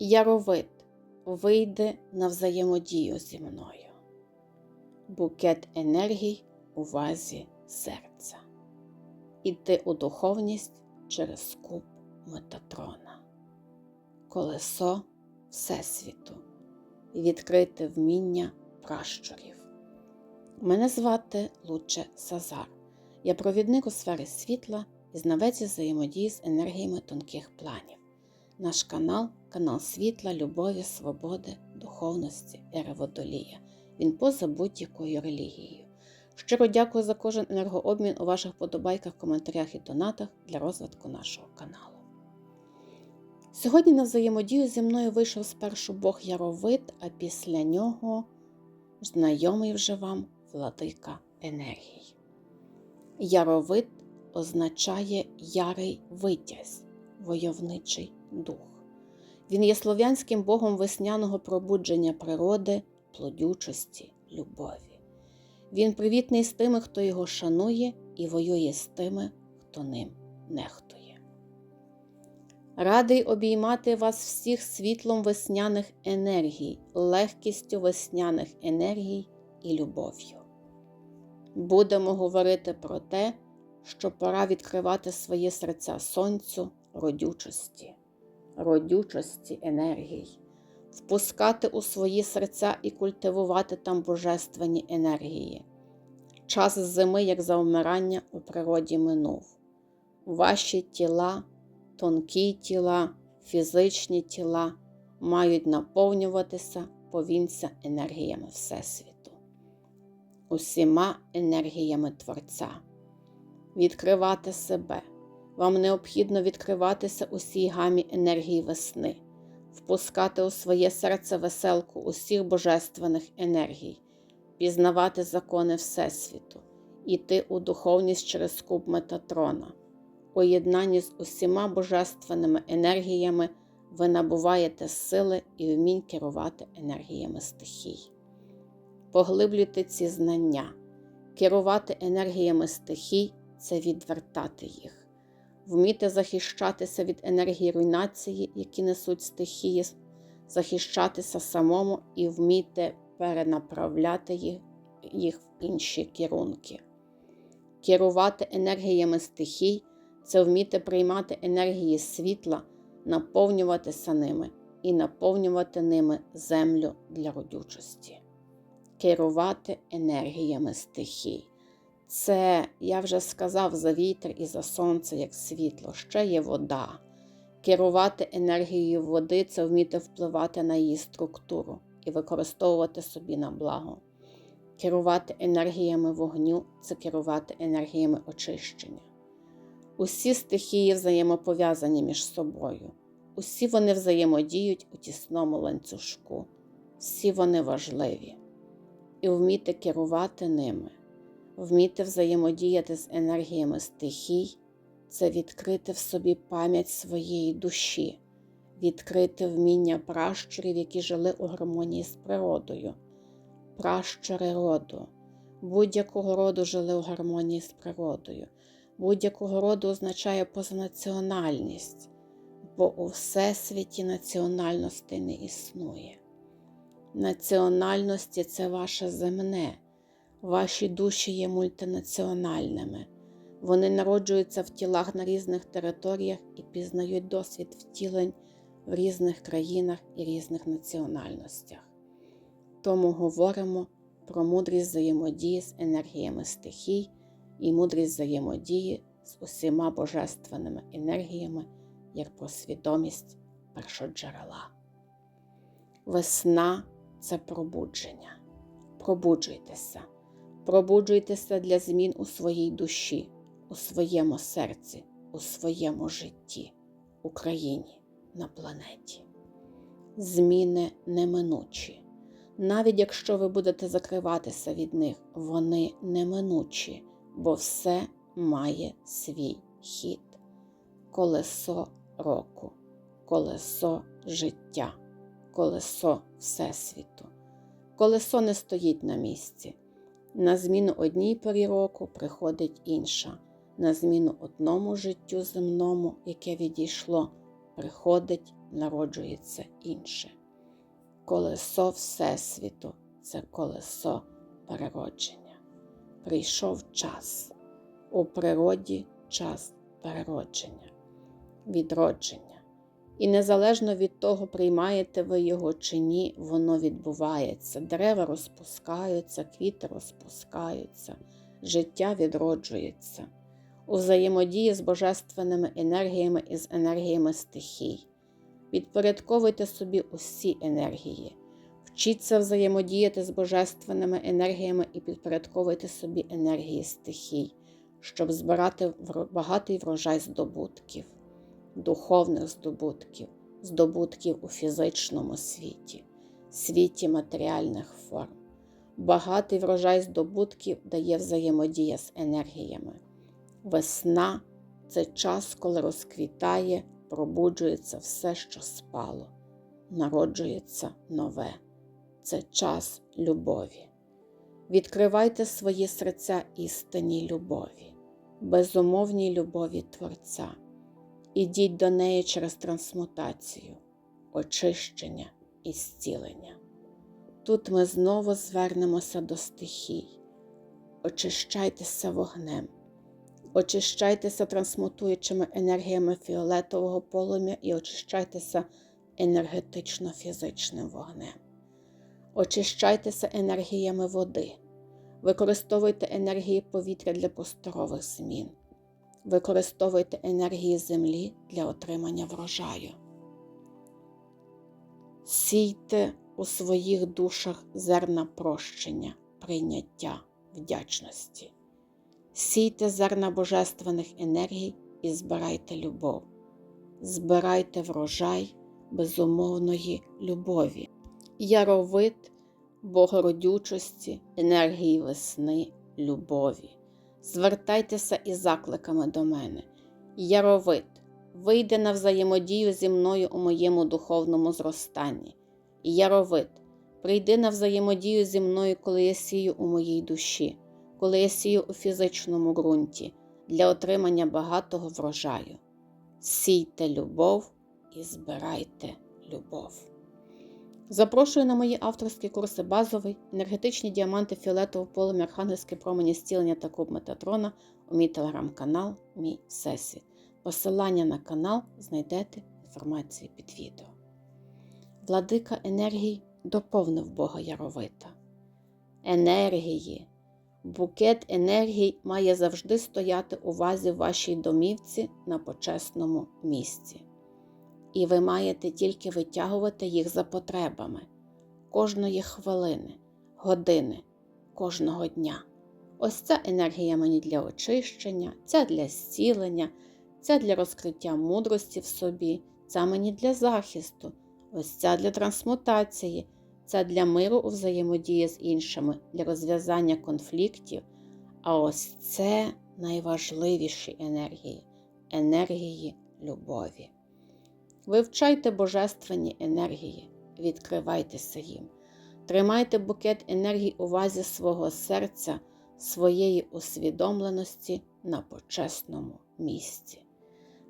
Яровид вийде на взаємодію зі мною. Букет енергій у вазі серця. Іти у духовність через куб Метатрона. Колесо Всесвіту. Відкрите вміння пращурів. Мене звати Луче Сазар. Я провідник у сфері світла і знавець взаємодії з енергіями тонких планів. Наш канал канал світла, любові, свободи, духовності, ери водолія. Він поза будь-якою релігією. Щиро дякую за кожен енергообмін у ваших подобайках, коментарях і донатах для розвитку нашого каналу. Сьогодні на взаємодію зі мною вийшов спершу Бог Яровид, а після нього знайомий вже вам владика енергії. Яровид означає ярий витязь, войовничий дух. Він є слов'янським богом весняного пробудження природи, плодючості, любові. Він привітний з тими, хто його шанує, і воює з тими, хто ним нехтує. Радий обіймати вас всіх світлом весняних енергій, легкістю весняних енергій і любов'ю. Будемо говорити про те, що пора відкривати свої серця сонцю родючості, родючості енергій, впускати у свої серця і культивувати там божественні енергії. Час зими, як завмирання у природі минув. Ваші тіла, тонкі тіла, фізичні тіла мають наповнюватися повінця енергіями Всесвіту, усіма енергіями Творця відкривати себе. Вам необхідно відкриватися усій гамі енергії весни, впускати у своє серце веселку усіх божественних енергій, пізнавати закони Всесвіту, іти у духовність через куб Метатрона. У з усіма божественними енергіями ви набуваєте сили і вмінь керувати енергіями стихій. Поглиблюйте ці знання, керувати енергіями стихій це відвертати їх, вміти захищатися від енергії руйнації, які несуть стихії, захищатися самому і вміти перенаправляти їх, їх в інші керунки. Керувати енергіями стихій це вміти приймати енергії світла, наповнюватися ними і наповнювати ними землю для родючості. Керувати енергіями стихій. Це, я вже сказав, за вітер і за сонце, як світло, ще є вода. Керувати енергією води це вміти впливати на її структуру і використовувати собі на благо. Керувати енергіями вогню це керувати енергіями очищення. Усі стихії взаємопов'язані між собою, усі вони взаємодіють у тісному ланцюжку, всі вони важливі, і вміти керувати ними вміти взаємодіяти з енергіями стихій це відкрити в собі пам'ять своєї душі, відкрити вміння пращурів, які жили у гармонії з природою, пращури роду, будь-якого роду жили у гармонії з природою, будь-якого роду означає позанаціональність, бо у всесвіті національності не існує. Національності це ваше земне. Ваші душі є мультинаціональними. Вони народжуються в тілах на різних територіях і пізнають досвід втілень в різних країнах і різних національностях. Тому говоримо про мудрість взаємодії з енергіями стихій і мудрість взаємодії з усіма божественними енергіями, як про свідомість першоджерела. Весна це пробудження. Пробуджуйтеся. Пробуджуйтеся для змін у своїй душі, у своєму серці, у своєму житті, Україні, на планеті. Зміни неминучі. Навіть якщо ви будете закриватися від них, вони неминучі, бо все має свій хід. Колесо року, колесо життя, колесо Всесвіту. Колесо не стоїть на місці. На зміну одній порі року приходить інша. На зміну одному життю земному, яке відійшло, приходить народжується інше. Колесо Всесвіту це колесо переродження. Прийшов час. У природі час переродження, відродження. І незалежно від того, приймаєте ви його чи ні, воно відбувається. Дерева розпускаються, квіти розпускаються, життя відроджується у взаємодії з божественними енергіями і з енергіями стихій. Підпорядковуйте собі усі енергії, вчіться взаємодіяти з божественними енергіями і підпорядковуйте собі енергії стихій, щоб збирати багатий врожай здобутків, духовних здобутків, здобутків у фізичному світі, світі матеріальних форм. Багатий врожай здобутків дає взаємодія з енергіями. Весна це час, коли розквітає, пробуджується все, що спало, народжується нове. Це час любові. Відкривайте свої серця істинній любові, безумовній любові Творця. Ідіть до неї через трансмутацію, очищення і зцілення. Тут ми знову звернемося до стихій, очищайтеся вогнем. Очищайтеся трансмутуючими енергіями фіолетового полум'я і очищайтеся енергетично-фізичним вогнем. Очищайтеся енергіями води. Використовуйте енергії повітря для посторових змін. Використовуйте енергії землі для отримання врожаю. Сійте у своїх душах зерна прощення, прийняття, вдячності. Сійте зерна божественних енергій і збирайте любов, збирайте врожай безумовної любові, яровид богородючості, енергії весни, любові. Звертайтеся із закликами до мене. Яровид, вийде на взаємодію зі мною у моєму духовному зростанні. Яровид, прийди на взаємодію зі мною, коли я сію у моїй душі коли я сію у фізичному ґрунті для отримання багатого врожаю. Сійте любов і збирайте любов. Запрошую на мої авторські курси базовий, енергетичні діаманти фіолетового полум'я Архангельське промені зцілення та куб Метатрона у мій телеграм-канал, мій Всесвіт. Посилання на канал знайдете в інформації під відео. Владика енергії доповнив Бога Яровита. Енергії Букет енергій має завжди стояти у вазі в вашій домівці на почесному місці. І ви маєте тільки витягувати їх за потребами кожної хвилини, години, кожного дня. Ось ця енергія мені для очищення, ця для зцілення, ця для розкриття мудрості в собі, ця мені для захисту, ось ця для трансмутації. Це для миру у взаємодії з іншими, для розв'язання конфліктів. А ось це найважливіші енергії енергії любові. Вивчайте божественні енергії, відкривайтеся їм, тримайте букет енергії у вазі свого серця, своєї усвідомленості на почесному місці.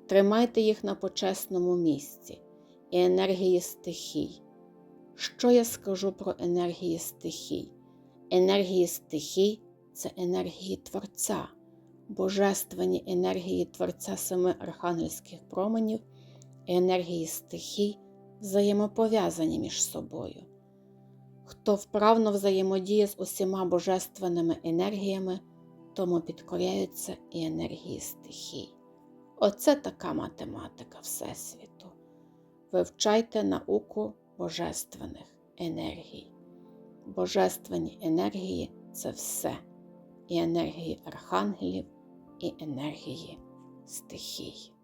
Тримайте їх на почесному місці і енергії стихій. Що я скажу про енергії стихій? Енергії стихій це енергії Творця, божественні енергії Творця семи архангельських променів енергії стихій взаємопов'язані між собою. Хто вправно взаємодіє з усіма божественними енергіями, тому підкоряються і енергії стихій. Оце така математика Всесвіту. Вивчайте науку божественних енергій. Божественні енергії це все, і енергії архангелів, і енергії стихій.